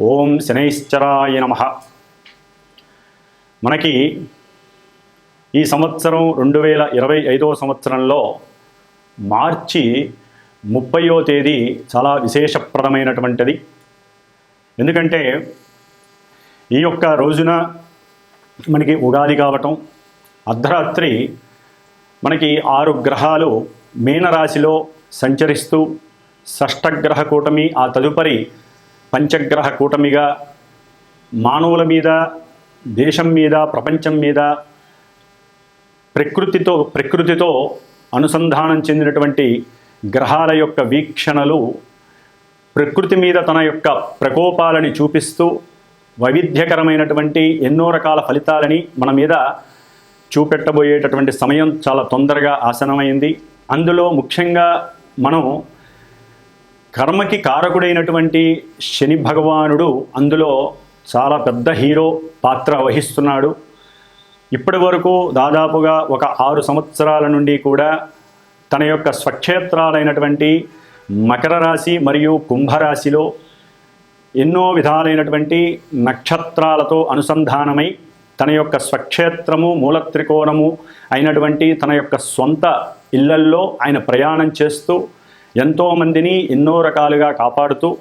ఓం శనైశ్చరాయ నమ. మనకి ఈ సంవత్సరం రెండు వేల ఇరవై ఐదవ సంవత్సరంలో మార్చి ముప్పయో తేదీ చాలా విశేషప్రదమైనటువంటిది. ఎందుకంటే ఈ యొక్క రోజున మనకి ఉగాది కావటం అర్ధరాత్రి మనకి ఆరు గ్రహాలు మీనరాశిలో సంచరిస్తూ షష్టగ్రహ కూటమి ఆ తదుపరి పంచగ్రహ కూటమిగా మానవుల మీద దేశం మీద ప్రపంచం మీద ప్రకృతితో ప్రకృతితో అనుసంధానం చెందినటువంటి గ్రహాల యొక్క వీక్షణలు ప్రకృతి మీద తన యొక్క ప్రకోపాలని చూపిస్తూ వైవిధ్యకరమైనటువంటి ఎన్నో రకాల ఫలితాలని మన మీద చూపెట్టబోయేటటువంటి సమయం చాలా తొందరగా ఆసనమైంది అందులో ముఖ్యంగా మనం కర్మకి కారకుడైనటువంటి శని భగవానుడు అందులో చాలా పెద్ద హీరో పాత్ర వహిస్తున్నాడు. ఇప్పటి వరకు దాదాపుగా ఒక ఆరు సంవత్సరాల నుండి కూడా తన యొక్క స్వక్షేత్రాలైనటువంటి మకర రాశి మరియు కుంభరాశిలో ఎన్నో విధాలైనటువంటి నక్షత్రాలతో అనుసంధానమై తన యొక్క స్వక్షేత్రము మూలత్రికోణము అయినటువంటి తన యొక్క సొంత ఇళ్ళల్లో ఆయన ప్రయాణం చేస్తూ ఎంతోమందిని ఎన్నో రకాలుగా కాపాడుతూ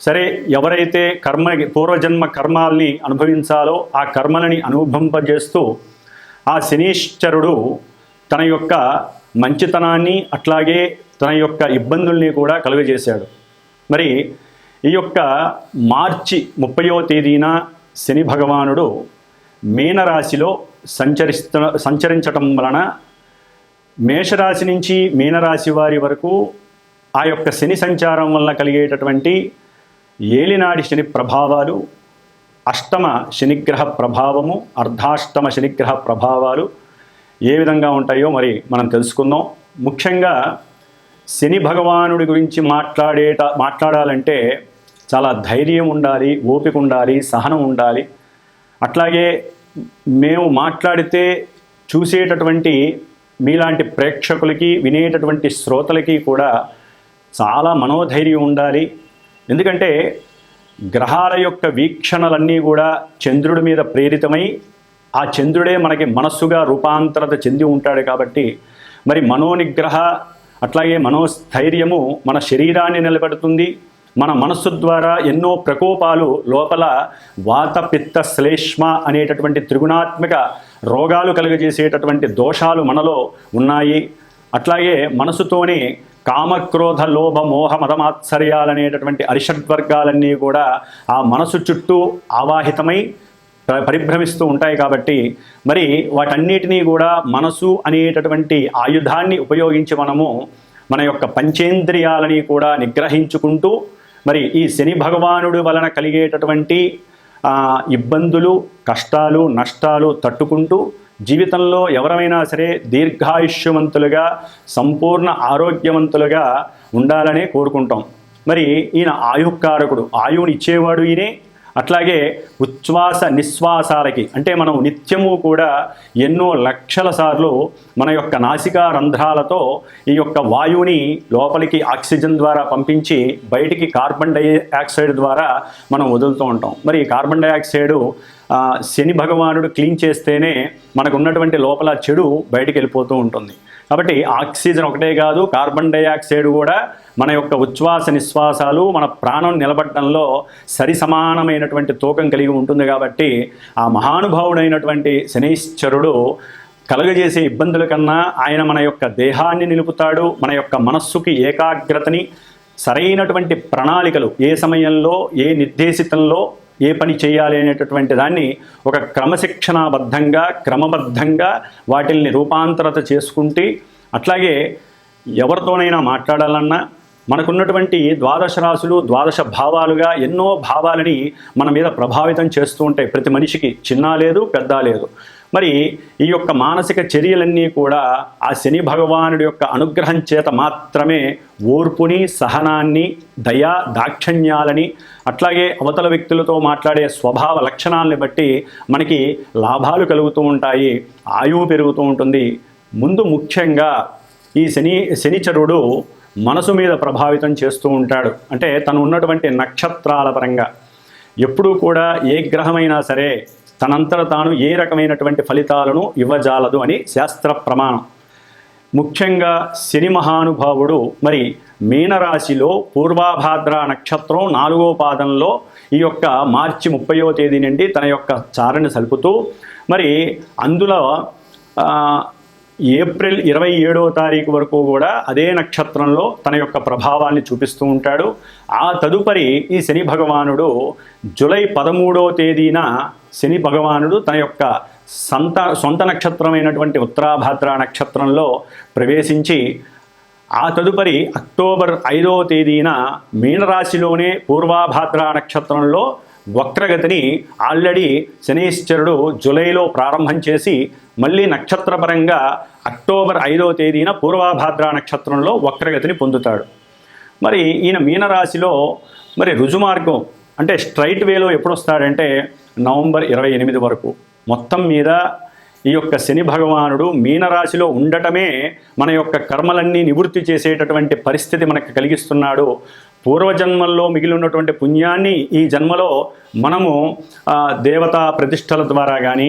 సరే ఎవరైతే కర్మ పూర్వజన్మ కర్మాల్ని అనుభవించాలో ఆ కర్మలని అనుభవింపజేస్తూ ఆ శనీశ్వరుడు తన యొక్క మంచితనాన్ని అట్లాగే తన యొక్క ఇబ్బందుల్ని కూడా కలుగజేశాడు. మరి ఈ యొక్క మార్చి ముప్పయో తేదీన శని భగవానుడు మీనరాశిలో సంచరిస్తు సంచరించటం వలన మేషరాశి నుంచి మీనరాశి వారి వరకు ఆ యొక్క శని సంచారం వల్ల కలిగేటటువంటి ఏలినాడి శని ప్రభావాలు అష్టమ శనిగ్రహ ప్రభావము అర్ధాష్టమ శనిగ్రహ ప్రభావాలు ఏ విధంగా ఉంటాయో మరి మనం తెలుసుకుందాం. ముఖ్యంగా శని భగవానుడి గురించి మాట్లాడేట మాట్లాడాలంటే చాలా ధైర్యం ఉండాలి ఓపిక ఉండాలి సహనం ఉండాలి. అట్లాగే మేము మాట్లాడితే చూసేటటువంటి మీలాంటి ప్రేక్షకులకి వినేటటువంటి శ్రోతలకి కూడా చాలా మనోధైర్యం ఉండాలి. ఎందుకంటే గ్రహాల యొక్క వీక్షణలన్నీ కూడా చంద్రుడి మీద ప్రేరితమై ఆ చంద్రుడే మనకి మనస్సుగా రూపాంతరత చెంది ఉంటాడు కాబట్టి మరి మనోనిగ్రహ అట్లాగే మనోస్థైర్యము మన శరీరాన్ని నిలబెడుతుంది. మన మనస్సు ద్వారా ఎన్నో ప్రకోపాలు లోపల వాత పిత్త శ్లేష్మ అనేటటువంటి త్రిగుణాత్మక రోగాలు కలుగజేసేటటువంటి దోషాలు మనలో ఉన్నాయి. అట్లాగే మనసుతోనే కామక్రోధ లోభ మోహ మతమాత్సర్యాలనేటటువంటి అరిషడ్వర్గాలన్నీ కూడా ఆ మనసు చుట్టూ ఆవాహితమై పరిభ్రమిస్తూ ఉంటాయి కాబట్టి మరి వాటన్నిటినీ కూడా మనసు అనేటటువంటి ఆయుధాన్ని ఉపయోగించి మనము మన యొక్క పంచేంద్రియాలని కూడా నిగ్రహించుకుంటూ మరి ఈ శని భగవానుడి వలన కలిగేటటువంటి ఇబ్బందులు కష్టాలు నష్టాలు తట్టుకుంటూ జీవితంలో ఎవరైనా సరే దీర్ఘాయుష్యవంతులుగా సంపూర్ణ ఆరోగ్యవంతులుగా ఉండాలనే కోరుకుంటాం. మరి ఈయన ఆయుకారకుడు ఆయువుని ఇచ్చేవాడు ఈయనే. అట్లాగే ఉచ్ఛ్వాస నిశ్వాసాలకి అంటే మనం నిత్యము కూడా ఎన్నో లక్షల సార్లు మన యొక్క నాసికా రంధ్రాలతో ఈ యొక్క వాయువుని లోపలికి ఆక్సిజన్ ద్వారా పంపించి బయటికి కార్బన్ డైఆక్సైడ్ ద్వారా మనం వదులుతూ ఉంటాం. మరి ఈ కార్బన్ డైఆక్సైడ్ శని భగవానుడు క్లీన్ చేస్తేనే మనకు ఉన్నటువంటి లోపల చెడు బయటికి వెళ్ళిపోతూ ఉంటుంది. కాబట్టి ఆక్సిజన్ ఒకటే కాదు కార్బన్ డైఆక్సైడ్ కూడా మన యొక్క ఉచ్ఛ్వాస నిశ్వాసాలు మన ప్రాణం నిలబడటంలో సరి సమానమైనటువంటి తూకం కలిగి ఉంటుంది కాబట్టి ఆ మహానుభావుడైనటువంటి శనీశ్వరుడు కలుగజేసే ఇబ్బందుల కన్నా ఆయన మన యొక్క దేహాన్ని నిలుపుతాడు మన యొక్క మనస్సుకి ఏకాగ్రతని సరైనటువంటి ప్రణాళికలు ఏ సమయంలో ఏ నిర్దేశితంలో ఏ పని చేయాలి అనేటటువంటి దాన్ని ఒక క్రమశిక్షణాబద్ధంగా క్రమబద్ధంగా వాటిల్ని రూపాంతరత చేసుకుంటే అట్లాగే ఎవరితోనైనా మాట్లాడాలన్నా మనకున్నటువంటి ద్వాదశ రాశులు ద్వాదశ భావాలుగా ఎన్నో భావాలని మన మీద ప్రభావితం చేస్తూ ఉంటాయి. ప్రతి మనిషికి చిన్న లేదు పెద్ద లేదు. మరి ఈ యొక్క మానసిక చర్యలన్నీ కూడా ఆ శని భగవానుడి యొక్క అనుగ్రహం చేత మాత్రమే ఓర్పుని సహనాన్ని దయా దాక్షణ్యాలని అట్లాగే అవతల వ్యక్తులతో మాట్లాడే స్వభావ లక్షణాలని బట్టి మనకి లాభాలు కలుగుతూ ఉంటాయి ఆయువు పెరుగుతూ ఉంటుంది. ముందు ముఖ్యంగా ఈ శని శనిచరుడు మనసు మీద ప్రభావితం చేస్తూ ఉంటాడు. అంటే తను ఉన్నటువంటి నక్షత్రాల పరంగా. ఎప్పుడూ కూడా ఏ గ్రహమైనా సరే తనంతట తాను ఏ రకమైనటువంటి ఫలితాలను ఇవ్వజాలదు అని శాస్త్ర ప్రమాణం. ముఖ్యంగా శని మహానుభావుడు మరి మీనరాశిలో పూర్వాభాద్ర నక్షత్రం నాలుగో పాదంలో ఈ యొక్క మార్చి ముప్పయో తేదీ నుండి తన యొక్క చారణ సలుపుతూ మరి అందులో ఏప్రిల్ ఇరవై ఏడవ తారీఖు వరకు కూడా అదే నక్షత్రంలో తన యొక్క ప్రభావాన్ని చూపిస్తూ ఉంటాడు. ఆ తదుపరి ఈ శని భగవానుడు జూలై పదమూడవ తేదీన శని భగవానుడు తన యొక్క సంత సొంత నక్షత్రమైనటువంటి ఉత్తరాభాద్ర నక్షత్రంలో ప్రవేశించి ఆ తదుపరి అక్టోబర్ ఐదవ తేదీన మీనరాశిలోనే పూర్వాభాద్ర నక్షత్రంలో వక్రగతిని ఆల్రెడీ శనీశ్వరుడు జూలైలో ప్రారంభం చేసి మళ్ళీ నక్షత్రపరంగా అక్టోబర్ ఐదవ తేదీన పూర్వాభాద్ర నక్షత్రంలో వక్రగతిని పొందుతాడు. మరి ఈయన మీనరాశిలో మరి రుజుమార్గం అంటే స్ట్రైట్ వేలో ఎప్పుడు వస్తాడంటే నవంబర్ ఇరవై ఎనిమిది వరకు. మొత్తం మీద ఈ యొక్క శని భగవానుడు మీనరాశిలో ఉండటమే మన యొక్క కర్మలన్నీ నివృత్తి చేసేటటువంటి పరిస్థితి మనకు కలిగిస్తున్నాడు. పూర్వజన్మల్లో మిగిలి ఉన్నటువంటి పుణ్యాన్ని ఈ జన్మలో మనము దేవతా ప్రతిష్టల ద్వారా కానీ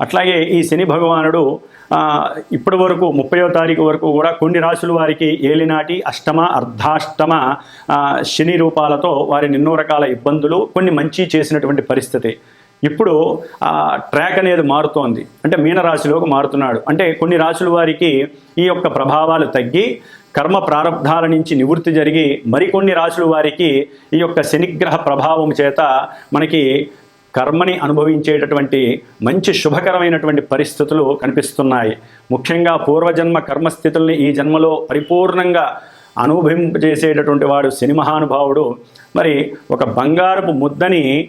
అట్లాగే ఈ శని భగవానుడు ఇప్పటి వరకు ముప్పయో తారీఖు వరకు కూడా కొన్ని రాశుల వారికి ఏలినాటి అష్టమ అర్ధాష్టమ శని రూపాలతో వారిని ఎన్నో రకాల ఇబ్బందులు కొన్ని మంచి చేసినటువంటి పరిస్థితి. ఇప్పుడు ఆ ట్రాక్ అనేది మారుతోంది. అంటే మీనరాశిలోకి మారుతున్నాడు. అంటే కొన్ని రాశుల వారికి ఈ యొక్క ప్రభావాలు తగ్గి కర్మ ప్రారంధాల నుంచి నివృత్తి జరిగి మరికొన్ని రాశుల వారికి ఈ యొక్క శనిగ్రహ ప్రభావం చేత మనకి కర్మని అనుభవించేటటువంటి మంచి శుభకరమైనటువంటి పరిస్థితులు కనిపిస్తున్నాయి. ముఖ్యంగా పూర్వజన్మ కర్మస్థితుల్ని ఈ జన్మలో పరిపూర్ణంగా అనుభవింపజేసేటటువంటి వాడు శని మహానుభావుడు. మరి ఒక బంగారపు ముద్దని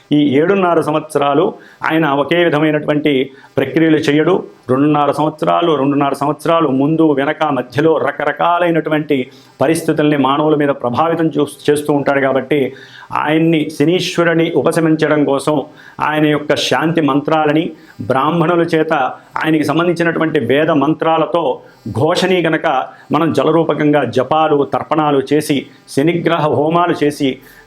ఈ ఏడున్నర సంవత్సరాలు ఆయన ఒకే విధమైనటువంటి ప్రక్రియలు చేయడు. రెండున్నర సంవత్సరాలు రెండున్నర సంవత్సరాలు ముందు వెనక మధ్యలో రకరకాలైనటువంటి పరిస్థితుల్ని మానవుల మీద ప్రభావితం చూ చేస్తూ ఉంటాడు కాబట్టి ఆయన్ని శనీశ్వరుని ఉపశమించడం కోసం ఆయన యొక్క శాంతి మంత్రాలని బ్రాహ్మణుల చేత ఆయనకి సంబంధించినటువంటి వేద మంత్రాలతో ఘోషణి గనక మనం జలరూపకంగా జపాలు తర్పణాలు చేసి శనిగ్రహ హోమాలు చేసి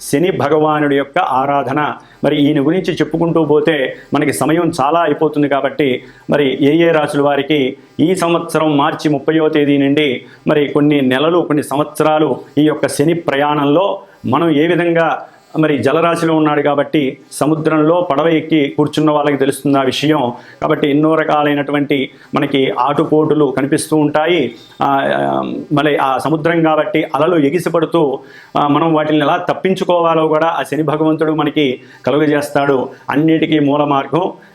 శని భగవానుడి యొక్క ఆరాధన. మరి ఈయన గురించి చెప్పుకుంటూ పోతే మనకి సమయం చాలా అయిపోతుంది కాబట్టి మరి ఏ ఏ రాశుల వారికి ఈ సంవత్సరం మార్చి ముప్పయో తేదీ నుండి మరి కొన్ని నెలలు కొన్ని సంవత్సరాలు ఈ యొక్క శని ప్రయాణంలో మనం ఏ విధంగా మరి జలరాశిలో ఉన్నాడు కాబట్టి సముద్రంలో పడవ ఎక్కి కూర్చున్న వాళ్ళకి తెలుస్తుంది ఆ విషయం. కాబట్టి ఎన్నో రకాలైనటువంటి మనకి ఆటుపోటులు కనిపిస్తూ ఉంటాయి. ఆ, మరి ఆ సముద్రం కాబట్టి అలలు ఎగిసిపడుతూ మనం వాటిని ఎలా తప్పించుకోవాలో కూడా ఆ శని భగవంతుడు మనకి కలుగజేస్తాడు. అన్నిటికీ మూల మార్గం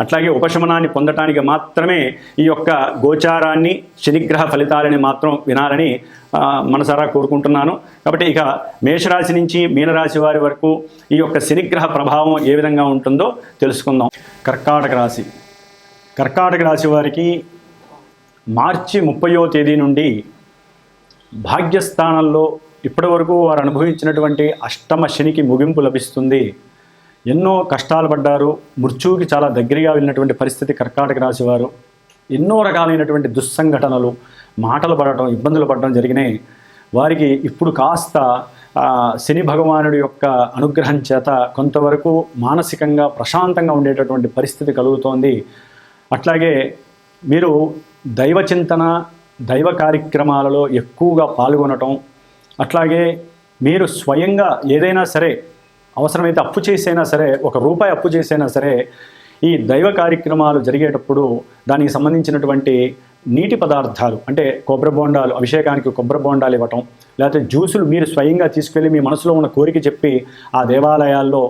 అట్లాగే ఉపశమనాన్ని పొందటానికి మాత్రమే ఈ యొక్క గోచారాన్ని శనిగ్రహ ఫలితాలని మాత్రం వినాలని మనసారా కోరుకుంటున్నాను. కాబట్టి ఇక మేషరాశి నుంచి మీనరాశి వారి వరకు ఈ యొక్క శనిగ్రహ ప్రభావం ఏ విధంగా ఉంటుందో తెలుసుకుందాం. కర్కాటక రాశి. కర్కాటక రాశి వారికి మార్చి ముప్పయో తేదీ నుండి భాగ్యస్థానంలో ఇప్పటివరకు వారు అనుభవించినటువంటి అష్టమ శనికి ముగింపు లభిస్తుంది. ఎన్నో కష్టాలు పడ్డారు. మృత్యువుకి చాలా దగ్గరగా వెళ్ళినటువంటి పరిస్థితి కర్కాటక రాశివారు ఎన్నో రకాలైనటువంటి దుస్సంఘటనలు మాటలు పడటం ఇబ్బందులు పడటం జరిగినాయి. వారికి ఇప్పుడు కాస్త శని భగవానుడి యొక్క అనుగ్రహం చేత కొంతవరకు మానసికంగా ప్రశాంతంగా ఉండేటటువంటి పరిస్థితి కలుగుతోంది. అట్లాగే మీరు దైవ చింతన దైవ కార్యక్రమాలలో ఎక్కువగా పాల్గొనటం అట్లాగే మీరు స్వయంగా ఏదైనా సరే అవసరమైతే అప్పు చేసైనా సరే ఒక రూపాయి అప్పు చేసైనా సరే ఈ దైవ కార్యక్రమాలు జరిగేటప్పుడు దానికి సంబంధించినటువంటి నీటి పదార్థాలు అంటే కొబ్బరి బోండాలు అభిషేకానికి కొబ్బరి బోండాలు ఇవ్వటం లేకపోతే జ్యూసులు మీరు స్వయంగా తీసుకెళ్ళి మీ మనసులో ఉన్న కోరిక చెప్పి ఆ దేవాలయాల్లో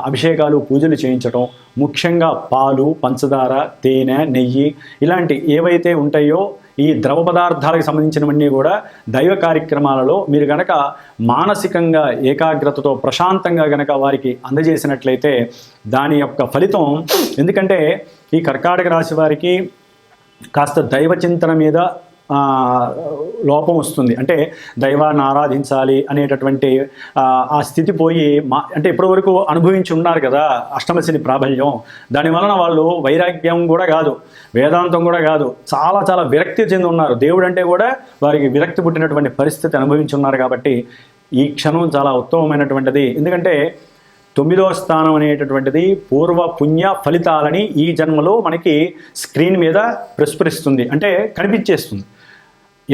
అభిషేకాలు పూజలు చేయించటం ముఖ్యంగా పాలు పంచదార తేనె నెయ్యి ఇలాంటి ఏవైతే ఉంటాయో ఈ ద్రవ పదార్థాలకు సంబంధించినవన్నీ కూడా దైవ కార్యక్రమాలలో మీరు గనక మానసికంగా ఏకాగ్రతతో ప్రశాంతంగా గనక వారికి అందజేసినట్లయితే దాని యొక్క ఫలితం ఎందుకంటే ఈ కర్కాటక రాశి వారికి కాస్త దైవ చింతన మీద లోపం వస్తుంది. అంటే దైవాన్ని ఆరాధించాలి అనేటటువంటి ఆ, స్థితి పోయి మా అంటే ఇప్పటివరకు అనుభవించి ఉన్నారు కదా అష్టమశని ప్రాబల్యం. దాని వలన వాళ్ళు వైరాగ్యం కూడా కాదు వేదాంతం కూడా కాదు చాలా చాలా విరక్తి చెంది ఉన్నారు. దేవుడు అంటే కూడా వారికి విరక్తి పుట్టినటువంటి పరిస్థితి అనుభవించి ఉన్నారు కాబట్టి ఈ క్షణం చాలా ఉత్తమమైనటువంటిది. ఎందుకంటే తొమ్మిదవ స్థానం అనేటటువంటిది పూర్వ పుణ్య ఫలితాలని ఈ జన్మలో మనకి స్క్రీన్ మీద ప్రస్ఫురిస్తుంది. అంటే కనిపించేస్తుంది.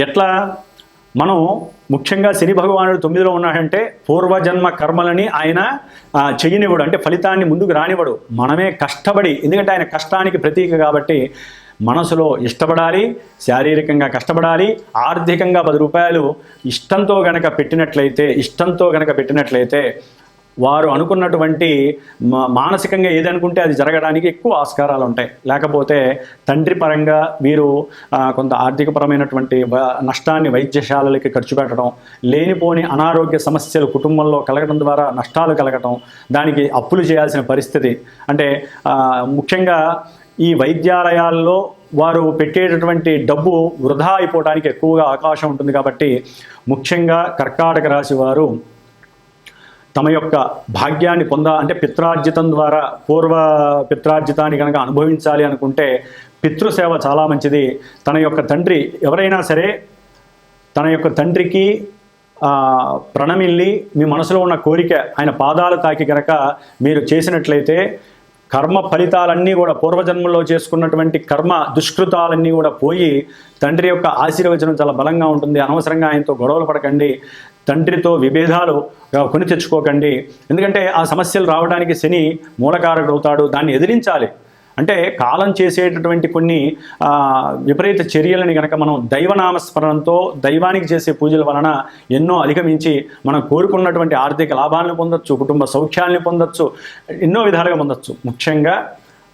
ఎట్లా? మనం ముఖ్యంగా శని భగవానుడు తొమ్మిదిలో ఉన్నాడంటే పూర్వజన్మ కర్మలని ఆయన చెయ్యనివ్వడు అంటే ఫలితాన్ని ముందుకు రానివ్వడు. మనమే కష్టపడి ఎందుకంటే ఆయన కష్టానికి ప్రతీక కాబట్టి మనసులో ఇష్టపడాలి శారీరకంగా కష్టపడాలి ఆర్థికంగా పది రూపాయలు ఇష్టంతో గనక పెట్టినట్లయితే ఇష్టంతో గనక పెట్టినట్లయితే వారు అనుకున్నటువంటి మా- మానసికంగా ఏదనుకుంటే అది జరగడానికి ఎక్కువ ఆస్కారాలు ఉంటాయి లేకపోతే తండ్రి పరంగా వీరు కొంత ఆర్థికపరమైనటువంటి నష్టాన్ని వైద్యశాలలకి ఖర్చు పెట్టడం లేనిపోని అనారోగ్య సమస్యలు కుటుంబంలో కలగడం ద్వారా నష్టాలు కలగటం దానికి అప్పులు చేయాల్సిన పరిస్థితి. అంటే ముఖ్యంగా ఈ వైద్యాలయాల్లో వారు పెట్టేటటువంటి డబ్బు వృధా అయిపోవడానికి ఎక్కువగా అవకాశం ఉంటుంది కాబట్టి ముఖ్యంగా కర్కాటక రాశి వారు తమ యొక్క భాగ్యాన్ని పొంద అంటే పిత్రార్జితం ద్వారా పూర్వ పిత్రార్జితాన్ని కనుక అనుభవించాలి అనుకుంటే పితృసేవ చాలా మంచిది. తన యొక్క తండ్రి ఎవరైనా సరే తన యొక్క తండ్రికి ప్రణమిల్లి మీ మనసులో ఉన్న కోరిక ఆయన పాదాలు తాకి గనక మీరు చేసినట్లయితే కర్మ ఫలితాలన్నీ కూడా పూర్వజన్మలో చేసుకున్నటువంటి కర్మ దుష్కృతాలన్నీ కూడా పోయి తండ్రి యొక్క ఆశీర్వచనం చాలా బలంగా ఉంటుంది. అనవసరంగా ఆయనతో గొడవలు పడకండి. తండ్రితో విభేదాలు కొని తెచ్చుకోకండి. ఎందుకంటే ఆ సమస్యలు రావడానికి శని మూలకారకుడు అవుతాడు దాన్ని ఎదిరించాలి. అంటే కాలం చేసేటటువంటి కొన్ని విపరీత చర్యలని కనుక మనం దైవనామస్మరణంతో దైవానికి చేసే పూజల వలన ఎన్నో అధిగమించి మనం కోరుకున్నటువంటి ఆర్థిక లాభాలను పొందొచ్చు కుటుంబ సౌఖ్యాలను పొందొచ్చు ఎన్నో విధాలుగా పొందొచ్చు. ముఖ్యంగా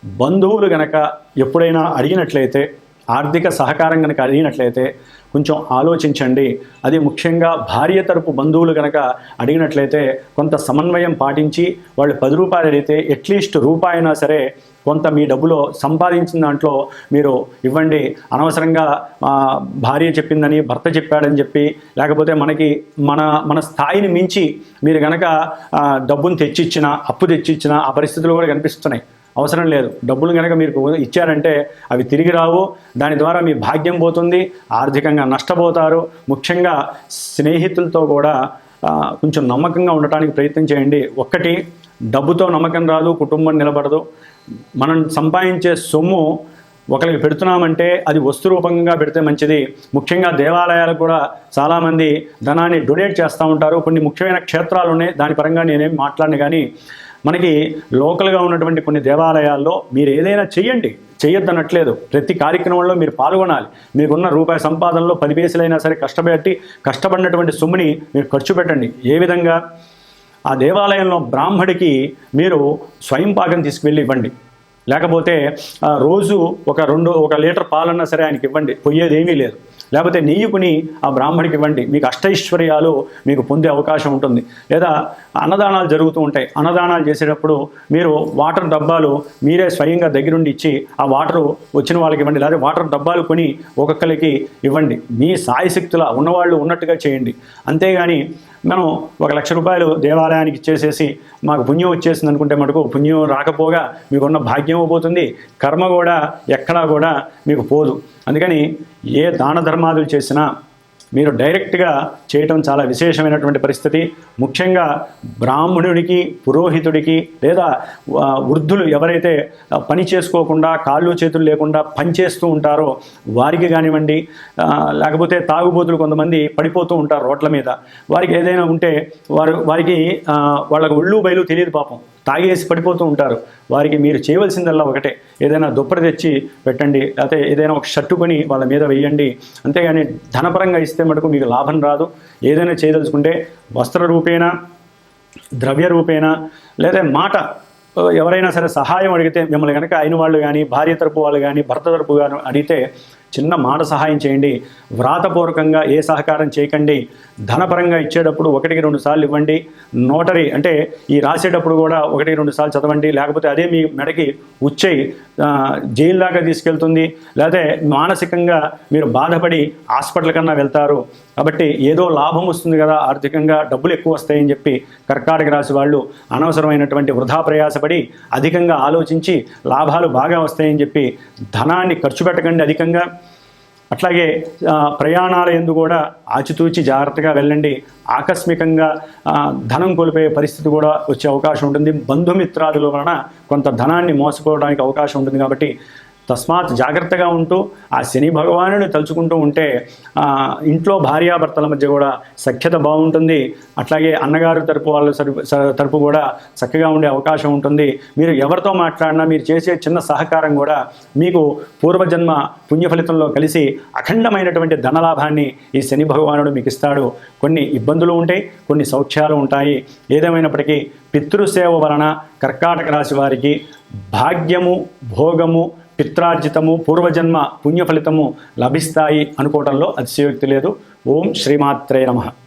బంధువులు గనక ఎప్పుడైనా అడిగినట్లయితే ఆర్థిక సహకారం కనుక అడిగినట్లయితే కొంచెం ఆలోచించండి. అది ముఖ్యంగా భార్య తరపు బంధువులు కనుక అడిగినట్లయితే కొంత సమన్వయం పాటించి వాళ్ళు పది రూపాయలు అడిగితే అట్లీస్ట్ రూపాయినా సరే కొంత మీ డబ్బులో సంపాదించిన దాంట్లో మీరు ఇవ్వండి. అనవసరంగా భార్య చెప్పిందని భర్త చెప్పాడని చెప్పి లేకపోతే మనకి మన మన స్థాయిని మించి మీరు కనుక డబ్బును తెచ్చిచ్చినా అప్పు తెచ్చిచ్చినా ఆ పరిస్థితులు కూడా కనిపిస్తున్నాయి. అవసరం లేదు. డబ్బులు కనుక మీరు ఇచ్చారంటే అవి తిరిగి రావు. దాని ద్వారా మీ భాగ్యం పోతుంది. ఆర్థికంగా నష్టపోతారు. ముఖ్యంగా స్నేహితులతో కూడా కొంచెం నమ్మకంగా ఉండటానికి ప్రయత్నం చేయండి. ఒక్కటి డబ్బుతో నమ్మకం రాదు కుటుంబం నిలబడదు. మనం సంపాదించే సొమ్ము ఒకరికి పెడుతున్నామంటే అది వస్తు రూపంగా పెడితే మంచిది. ముఖ్యంగా దేవాలయాలు కూడా చాలామంది ధనాన్ని డొనేట్ చేస్తూ ఉంటారు. కొన్ని ముఖ్యమైన క్షేత్రాలు ఉన్నాయి. దాని పరంగా నేనేం మాట్లాడిన కానీ మనకి లోకల్గా ఉన్నటువంటి కొన్ని దేవాలయాల్లో మీరు ఏదైనా చెయ్యండి. చేయొద్దనట్లేదు ప్రతి కార్యక్రమంలో మీరు పాల్గొనాలి. మీకున్న రూపాయి సంపాదనలో పది పైసలైనా సరే కష్టపెట్టి కష్టపడినటువంటి సొమ్ముని మీరు ఖర్చు పెట్టండి. ఏ విధంగా? ఆ దేవాలయంలో బ్రాహ్మడికి మీరు స్వయం పాకం తీసుకువెళ్ళి ఇవ్వండి. లేకపోతే ఆ, రోజు ఒక రెండు ఒక లీటర్ పాలన్నా సరే ఆయనకి ఇవ్వండి. పోయేది ఏమీ లేదు. లేకపోతే నెయ్యి కొని ఆ బ్రాహ్మడికి ఇవ్వండి. మీకు అష్టైశ్వర్యాలు మీకు పొందే అవకాశం ఉంటుంది. లేదా అన్నదానాలు జరుగుతూ ఉంటాయి. అన్నదానాలు చేసేటప్పుడు మీరు వాటర్ డబ్బాలు మీరే స్వయంగా దగ్గరుండి ఇచ్చి ఆ వాటర్ వచ్చిన వాళ్ళకి ఇవ్వండి. లేదా వాటర్ డబ్బాలు కొని ఒక్కొక్కరికి ఇవ్వండి. మీ సాయశక్తుల ఉన్నవాళ్ళు ఉన్నట్టుగా చేయండి. అంతేగాని మనం ఒక లక్ష రూపాయలు దేవాలయానికి ఇచ్చేసేసి మాకు పుణ్యం వచ్చేసింది అనుకుంటే మటుకు పుణ్యం రాకపోగా మీకున్న భాగ్యం పోతుంది. కర్మ కూడా ఎక్కడా కూడా మీకు పోదు. అందుకని ఏ దాన ధర్మాదులు చేసినా మీరు డైరెక్ట్గా చేయటం చాలా విశేషమైనటువంటి పరిస్థితి. ముఖ్యంగా బ్రాహ్మణుడికి పురోహితుడికి లేదా వృద్ధులు ఎవరైతే పని చేసుకోకుండా కాళ్ళు చేతులు లేకుండా పని చేస్తూ ఉంటారో వారికి కానివ్వండి లేకపోతే తాగుబోతులు కొంతమంది పడిపోతూ ఉంటారు రోడ్ల మీద. వారికి ఏదైనా ఉంటే వారు వారికి వాళ్ళకు ఒళ్ళు బయలు తెలియదు పాపం. తాగేసి పడిపోతూ ఉంటారు. వారికి మీరు చేయవలసిందల్లా ఒకటే. ఏదైనా దుప్పటి తెచ్చి పెట్టండి లేకపోతే ఏదైనా ఒక షర్టు కొని వాళ్ళ మీద వేయండి. అంతేగాని ధనపరంగా ఇస్తే మటుకు మీకు లాభం రాదు. ఏదైనా చేయదలుచుకుంటే వస్త్ర రూపేణ ద్రవ్య రూపేణ లేదా మాట ఎవరైనా సరే సహాయం అడిగితే మిమ్మల్ని కనుక అయిన వాళ్ళు కానీ భార్య తరపు వాళ్ళు కానీ భర్త తరపు కానీ అడిగితే చిన్న మాట సహాయం చేయండి. వ్రాతపూర్వకంగా ఏ సహకారం చేయకండి. ధనపరంగా ఇచ్చేటప్పుడు ఒకటికి రెండు సార్లు ఇవ్వండి. నోటరీ అంటే ఈ రాసేటప్పుడు కూడా ఒకటికి రెండు సార్లు చదవండి. లేకపోతే అదే మీ మెడకి ఉచ్చై జైల్లాగా దాకా తీసుకెళ్తుంది. లేకపోతే మానసికంగా మీరు బాధపడి హాస్పిటల్ కన్నా వెళ్తారు. కాబట్టి ఏదో లాభం వస్తుంది కదా ఆర్థికంగా డబ్బులు ఎక్కువ వస్తాయని చెప్పి కర్కాటక రాశి వాళ్ళు అనవసరమైనటువంటి వృధా ప్రయాసపడి అధికంగా ఆలోచించి లాభాలు బాగా వస్తాయని చెప్పి ధనాన్ని ఖర్చు పెట్టకండి అధికంగా. అట్లాగే ప్రయాణాల ఎందు కూడా ఆచితూచి జాగ్రత్తగా వెళ్ళండి. ఆకస్మికంగా ధనం కోల్పోయే పరిస్థితి కూడా వచ్చే అవకాశం ఉంటుంది. బంధుమిత్రాదుల వలన కొంత ధనాన్ని మోసపోవడానికి అవకాశం ఉంటుంది కాబట్టి తస్మాత్ జాగ్రత్తగా ఉంటూ ఆ శని భగవానుని తలుచుకుంటూ ఉంటే ఇంట్లో భార్యాభర్తల మధ్య కూడా సఖ్యత బాగుంటుంది. అట్లాగే అన్నగారు తరపు వాళ్ళ తరపు కూడా చక్కగా ఉండే అవకాశం ఉంటుంది. మీరు ఎవరితో మాట్లాడినా మీరు చేసే చిన్న సహకారం కూడా మీకు పూర్వజన్మ పుణ్య ఫలితంలో కలిసి అఖండమైనటువంటి ధనలాభాన్ని ఈ శని భగవానుడు మీకు ఇస్తాడు. కొన్ని ఇబ్బందులు ఉంటాయి కొన్ని సౌఖ్యాలు ఉంటాయి. ఏదేమైనప్పటికీ పితృసేవ వలన కర్కాటక రాశి వారికి భాగ్యము భోగము పిత్రార్జితము పూర్వజన్మ పుణ్యఫలితము లభిస్తాయి అనుకోవడంలో అతిశయోక్తి లేదు. ఓం శ్రీమాత్రే నమః.